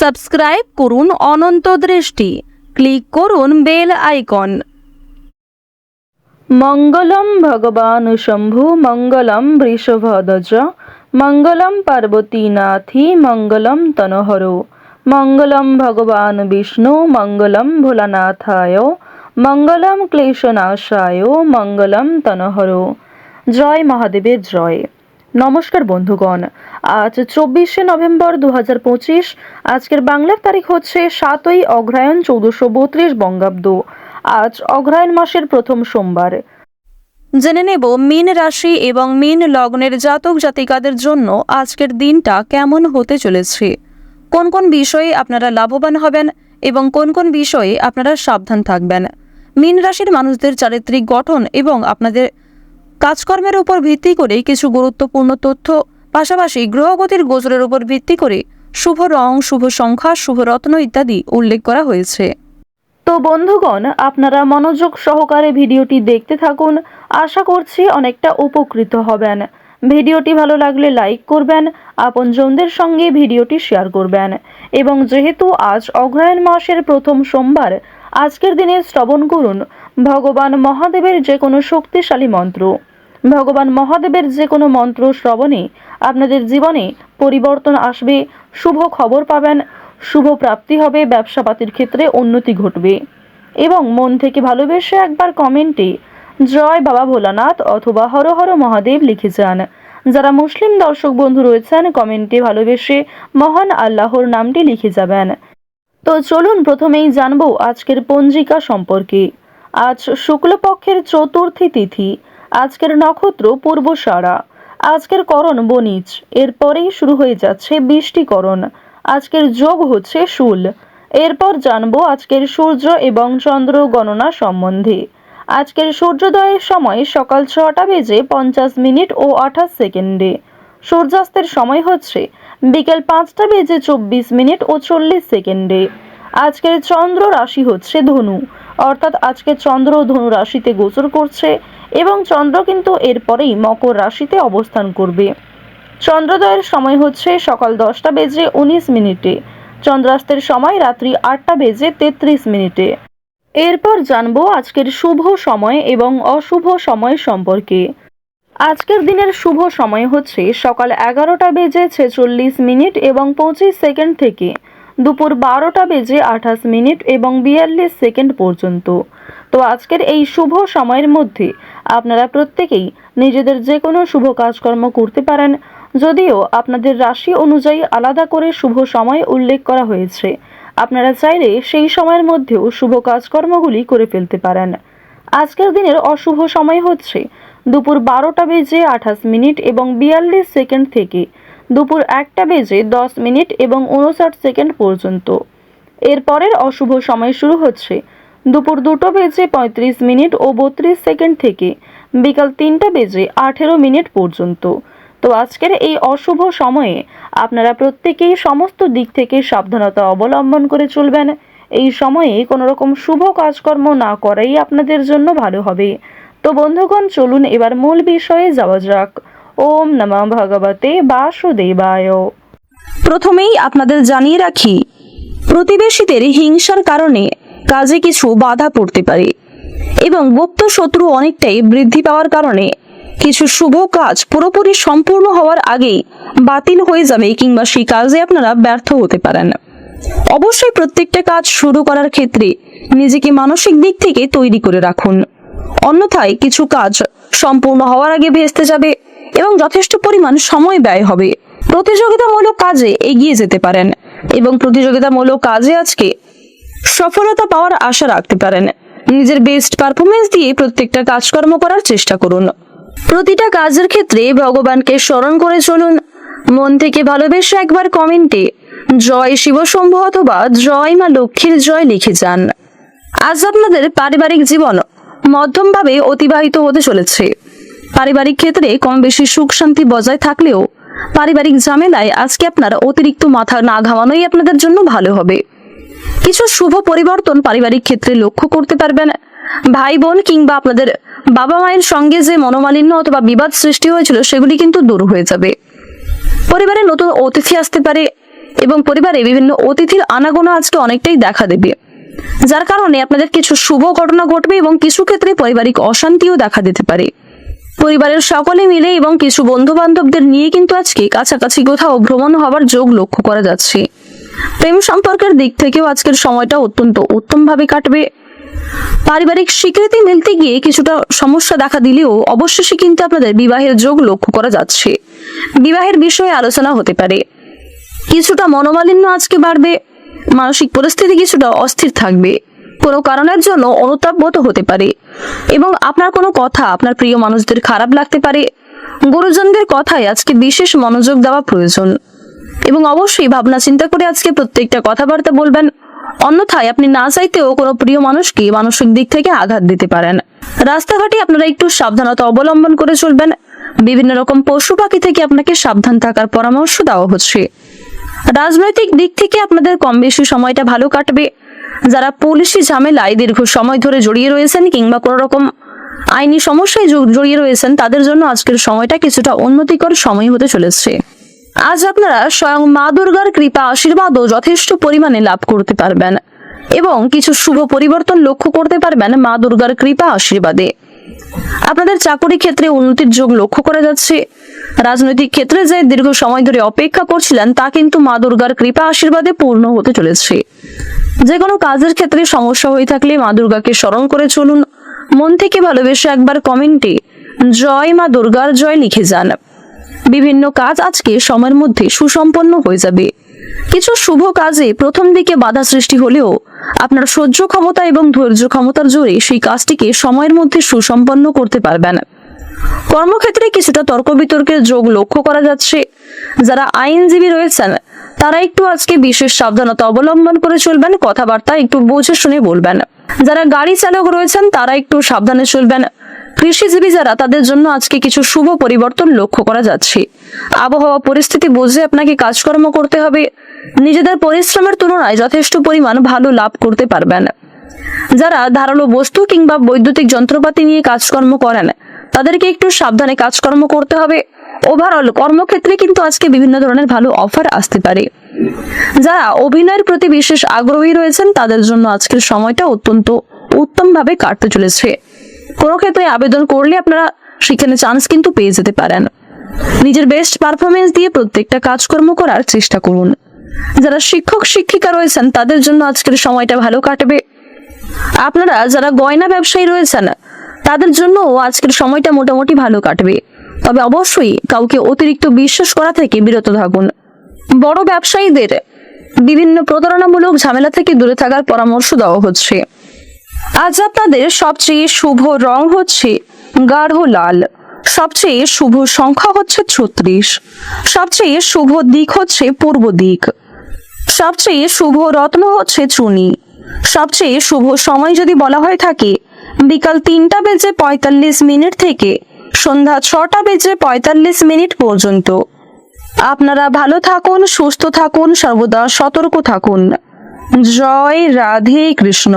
Subscribe করুন অনন্ত দৃষ্টি। Click করুন বেল আইকন। মঙ্গলম ভগবান শম্ভু, মঙ্গলম বৃষভধ্বজ, মঙ্গলম পার্বতীনাথি, মঙ্গলম তনহর, মঙ্গলম ভগবান বিষ্ণু, মঙ্গলম ভোলানাথায়, মঙ্গলম ক্লেশনাশায়, মঙ্গলম তনহর। জয় মহাদেবের জয়। নমস্কার বন্ধুগণ। আজ চব্বিশে নভেম্বর দু পঁচিশ, আজকের বাংলার তারিখ হচ্ছে সাতই অগ্রহায়ণ চৌদ্দশো বত্রিশ বঙ্গাব্দ। আজ অগ্রহায়ণ মাসের প্রথম সোমবার। জেনে নেব মীন রাশি এবং মীন লগ্নের জাতক জাতিকাদের জন্য আজকের দিনটা কেমন হতে চলেছে। কোন কোন বিষয়ে আপনারা লাভবান হবেন এবং কোন কোন বিষয়ে আপনারা সাবধান থাকবেন। মীন রাশির মানুষদের চারিত্রিক গঠন এবং আপনাদের কাজকর্মের উপর ভিত্তি করে কিছু গুরুত্বপূর্ণ তথ্য, পাশাপাশি গ্রহগতির গোচরের উপর ভিত্তি করে শুভ রং, শুভ সংখ্যা, শুভ রত্ন ইত্যাদি উল্লেখ করা হয়েছে। তো বন্ধুগণ, আপনারা মনোযোগ সহকারে ভিডিওটি দেখতে থাকুন। আশা করছি অনেকটা উপকৃত হবেন। ভিডিওটি ভালো লাগলে লাইক করবেন, আপনজনদের সঙ্গে ভিডিওটি শেয়ার করবেন। এবং যেহেতু আজ অগ্রহায়ণ মাসের প্রথম সোমবার, আজকের দিনে শ্রবণ করুন। ভগবান মহাদেবের যে কোনো শক্তিশালী মন্ত্র। ভগবান মহাদেবের যে কোনো মন্ত্র শ্রবণে আপনাদের জীবনে পরিবর্তন আসবে, শুভ খবর পাবেন, শুভ প্রাপ্তি হবে, ব্যবসাপাতির ক্ষেত্রে উন্নতি ঘটবে। এবং মন থেকে ভালোবেসে একবার কমেন্টে জয় বাবা ভোলানাথ অথবা হর হর মহাদেব লিখে যান। যারা মুসলিম দর্শক বন্ধু রয়েছেন কমেন্টে ভালোবেসে মহান আল্লাহর নামটি লিখে যাবেন। তো চলুন প্রথমেই জানব আজকের পঞ্জিকা সম্পর্কে। আজ শুক্লপক্ষের চতুর্থী তিথি আজকের নক্ষত্র পূর্ব পূর্বসারা আজকের করণ বনিজ এরপরেই শুরু হয়ে যাচ্ছে বৃষ্টিকরণ। আজকের যোগ হচ্ছে শুল। এরপর জানব আজকের সূর্য এবং চন্দ্র গণনা সম্বন্ধে। আজকের সূর্যোদয়ের সময় সকাল ছটা বেজে পঞ্চাশ মিনিট ও আঠাশ সেকেন্ডে। সূর্যাস্তের সময় হচ্ছে বিকেল পাঁচটা বেজে চব্বিশ মিনিট ও চল্লিশ সেকেন্ডে। আজকের চন্দ্র রাশি হচ্ছে ধনু। অর্থাৎ আজকে চন্দ্র ধনু রাশিতে গোচর করছে। এবং চন্দ্র কিন্তু এরপরেই মকর রাশিতে অবস্থান করবে। চন্দ্রোদয়ের সময় হচ্ছে সকাল দশটা বেজে উনিশ মিনিটে, চন্দ্রাস্তের সময় রাত্রি আটটা বেজে তেত্রিশ মিনিটে। এরপর জানব আজকের শুভ সময় এবং অশুভ সময় সম্পর্কে। আজকের দিনের শুভ সময় হচ্ছে সকাল এগারোটা বেজে ছেচল্লিশ মিনিট এবং পঁচিশ সেকেন্ড থেকে, দুপুর বারোটা বেজে আঠাশ মিনিট এবং বিয়াল্লিশ সেকেন্ড পর্যন্ত। তো আজকের এই শুভ সময়ের মধ্যে আপনারা প্রত্যেকেই নিজেদের যে কোনো শুভ কাজকর্ম করতে পারেন। যদিও আপনাদের রাশি অনুযায়ী আলাদা করে শুভ সময় উল্লেখ করা হয়েছে। আপনারা চাইলে সেই সময়ের মধ্যেও শুভ কাজকর্মগুলি করে ফেলতে পারেন। আজকের দিনের অশুভ সময় হচ্ছে দুপুর বারোটা বেজে আঠাশ মিনিট এবং বিয়াল্লিশ সেকেন্ড থেকে দুপুর একটা বেজে দশ মিনিট এবং উনষাট সেকেন্ড পর্যন্ত। এরপরের অশুভ সময় শুরু হচ্ছে দুপুর দুটো বেজে পঁয়ত্রিশ মিনিট ও বত্রিশ সেকেন্ড থেকে বিকাল তিনটা বেজে আঠেরো মিনিট পর্যন্ত। তো আজকের এই অশুভ সময়ে আপনারা প্রত্যেকেই সমস্ত দিক থেকে সাবধানতা অবলম্বন করে চলবেন। এই সময়ে কোনো রকম শুভ কাজকর্ম না করাই আপনাদের জন্য ভালো হবে। তো বন্ধুগণ, চলুন এবার মূল বিষয়ে যাওয়া যাক। ওম নমঃ ভগবতে বাসুদেবায়। প্রথমেই আপনাদের জানিয়ে রাখি, প্রতিবেশীদের হিংসার কারণে কাজে কিছু বাধা পড়তে পারে। এবং গুপ্ত শত্রু অনেকটাই বৃদ্ধি পাওয়ার কারণে কিছু শুভ কাজ পুরোপুরি সম্পূর্ণ হওয়ার আগেই বাতিল হয়ে যাবে কিংবা সেই কাজে আপনারা ব্যর্থ হতে পারেন। অবশ্যই প্রত্যেকটা কাজ শুরু করার ক্ষেত্রে নিজেকে মানসিক দিক থেকে তৈরি করে রাখুন। অন্যথায় কিছু কাজ সম্পূর্ণ হওয়ার আগে ভেস্তে যাবে এবং যথেষ্ট পরিমাণ সময় ব্যয় হবে। প্রতিযোগিতামূলক কাজে এগিয়ে যেতে পারেন এবং প্রতিযোগিতামূলক কাজে আজকে সফলতা পাওয়ার আশা রাখতে পারেন। নিজের বেস্ট পারফরমেন্স দিয়ে প্রত্যেকটা কাজকর্ম করার চেষ্টা করুন। প্রতিটা কাজের ক্ষেত্রে ভগবানকে স্মরণ করে চলুন। মন থেকে ভালোবেসে একবার কমেন্টে, জয় শিবশম্ভু অথবা জয় মা লক্ষ্মীর জয় লিখে যান। আজ আপনাদের পারিবারিক জীবন মধ্যমভাবে অতিবাহিত হতে চলেছে। পারিবারিক ক্ষেত্রে কম বেশি সুখ শান্তি বজায় থাকলেও পারিবারিক ঝামেলায় আজকে আপনার অতিরিক্ত মাথা না ঘামানোই আপনাদের জন্য ভালো হবে। কিছু শুভ পরিবর্তন পারিবারিক ক্ষেত্রে লক্ষ্য করতে পারবেন। ভাই বোন কিংবা আপনাদের বাবা মায়ের সঙ্গে যে মনোমালিন্য অথবা বিবাদ সৃষ্টি হয়েছিল, সেগুলি কিন্তু দূর হয়ে যাবে। পরিবারে নতুন অতিথি আসতে পারে এবং পরিবারে বিভিন্ন অতিথির আনাগোনা আজকে অনেকটাই দেখা দেবে। যার কারণে আপনাদের কিছু শুভ ঘটনা ঘটবে এবং কিছু ক্ষেত্রে পারিবারিক অশান্তিও দেখা দিতে পারে। পরিবারের সকলে মিলে এবং কিছু বন্ধু বান্ধবদের নিয়ে কিন্তু আজকে কাছাকাছি কোথাও ভ্রমণ হওয়ার যোগ লক্ষ্য করা যাচ্ছে। প্রেম সম্পর্কের দিক থেকেও আজকের সময়টা অত্যন্ত উত্তমভাবে কাটবে। পারিবারিক স্বীকৃতি মিলতে গিয়ে কিছুটা সমস্যা দেখা দিলেও অবশেষে কিন্তু আপনাদের বিবাহের যোগ লক্ষ্য করা যাচ্ছে। বিবাহের বিষয়ে আলোচনা হতে পারে। কিছুটা মনোমালিন্য আজকে বাড়বে, মানসিক পরিস্থিতি কিছুটা অস্থির থাকবে। কোনো কারণের জন্য অনুতাপবোধ হতে পারে এবং আপনার কোনো কথা আপনার প্রিয় মানুষদের খারাপ লাগতে পারে। গুরুজনদের কথায় আজকে বিশেষ মনোযোগ দেওয়া প্রয়োজন। এবং অবশ্যই ভাবনা চিন্তা করে আজকে প্রত্যেকটা কথাবার্তা বলবেন। অন্যথায় আপনি না চাইতেও কোনো প্রিয় মানুষকে মানসিক দিক থেকে আঘাত দিতে পারেন। রাস্তাঘাটে আপনারা একটু সাবধানতা অবলম্বন করে চলবেন। বিভিন্ন রকম পশু পাখি থেকে আপনাকে সাবধান থাকার পরামর্শ দেওয়া হচ্ছে। রাজনৈতিক দিক থেকে আপনাদের কম বেশি সময়টা ভালো কাটবে। যারা পুলিশি ঝামেলায় দীর্ঘ সময় ধরে জড়িয়ে রয়েছেন কিংবা কোনো রকম আইনি সমস্যায় জড়িয়ে রয়েছেন, তাদের জন্য আজকের সময়টা কিছুটা উন্নতিকর সময় হতে চলেছে। আজ আপনারা স্বয়ং মা দুর্গার কৃপা, আশীর্বাদও যথেষ্ট পরিমাণে লাভ করতে পারবেন এবং কিছু শুভ পরিবর্তন লক্ষ্য করতে পারবেন মা দুর্গার কৃপা, আশীর্বাদে। আপনাদের চাকরি ক্ষেত্রে উন্নতির যোগ লক্ষ্য করা যাচ্ছে। রাজনৈতিক ক্ষেত্রে যে দীর্ঘ সময় ধরে অপেক্ষা করছিলেন, তা কিন্তু মা দুর্গার কৃপা, আশীর্বাদে পূর্ণ হতে চলেছে। যে কোনো কাজের ক্ষেত্রে সমস্যা হয়ে থাকলে মা দুর্গাকে স্মরণ করে চলুন। মন থেকে ভালোবেসে একবার কমেন্টে জয় মা দুর্গার জয় লিখে যান। বিভিন্ন কাজ আজকে সময়ের মধ্যে সুসম্পন্ন হয়ে যাবে। কিছু শুভ কাজে প্রথম দিকে বাধা সৃষ্টি হলেও আপনার সহ্য ক্ষমতা এবং ধৈর্য ক্ষমতার জোরে সেই কাজটিকে সময়ের মধ্যে সুসম্পন্ন করতে পারবেন। কর্মক্ষেত্রে কিছুটা তর্ক বিতর্কের যোগ লক্ষ্য করা যাচ্ছে। যারা আইনজীবী রয়েছেন, তারা একটু আজকে বিশেষ সাবধানতা অবলম্বন করে চলবেন, কথাবার্তা একটু বুঝে শুনে বলবেন। যারা গাড়ি চালক রয়েছেন, তারা একটু সাবধানে চলবেন। কৃষিজীবী যারা, তাদের জন্য আজকে কিছু শুভ পরিবর্তন লক্ষ্য করা যাচ্ছে। আবহাওয়া পরিস্থিতি বুঝে আপনাকে কাজকর্ম করতে হবে। নিজেদের পরিশ্রমের তুলনায় যথেষ্ট পরিমাণ ভালো লাভ করতে পারবেন। যারা ধারালো বস্তু কিংবা বৈদ্যুতিক যন্ত্রপাতি নিয়ে কাজকর্ম করেন, তাদেরকে একটু সাবধানে কাজকর্ম করতে হবে। ওভারঅল কর্মক্ষেত্রে কিন্তু আজকে বিভিন্ন ধরনের ভালো অফার আসতে পারে। যারা অভিনয়ের প্রতি বিশেষ আগ্রহী রয়েছেন, তাদের জন্য আজকের সময়টা অত্যন্ত উত্তমভাবে কাটতে চলেছে। কোনো ক্ষেত্রে আবেদন করলে আপনারা সেখানে চান্স কিন্তু পেয়ে যেতে পারেন। নিজের বেস্ট পারফরমেন্স দিয়ে প্রত্যেকটা কাজকর্ম করার চেষ্টা করুন। যারা শিক্ষক, শিক্ষিকা রয়েছেন, তাদের জন্য আজকের সময়টা ভালো কাটবে। আপনারা যারা গয়না ব্যবসায়ী রয়েছেন, তাদের জন্য আজকের সময়টা মোটামুটি ভালো কাটবে। তবে অবশ্যই কাউকে অতিরিক্ত বিশ্বাস করা থেকে বিরত থাকুন। বড় ব্যবসায়ীদের বিভিন্ন প্রতারণামূলক ঝামেলা থেকে দূরে থাকার পরামর্শ দেওয়া হচ্ছে। আজ আপনাদের সবচেয়ে শুভ রং হচ্ছে গাঢ় লাল। সবচেয়ে শুভ সংখ্যা হচ্ছে ছত্রিশ। সবচেয়ে শুভ দিক হচ্ছে পূর্ব দিক। সবচেয়ে শুভ রত্ন হচ্ছে চুনি। সবচেয়ে শুভ সময় যদি বলা হয়ে থাকে, বিকাল তিনটা বেজে পঁয়তাল্লিশ মিনিট থেকে সন্ধ্যা ছটা বেজে পঁয়তাল্লিশ মিনিট পর্যন্ত। আপনারা ভালো থাকুন, সুস্থ থাকুন, সর্বদা সতর্ক থাকুন। জয় রাধে কৃষ্ণ।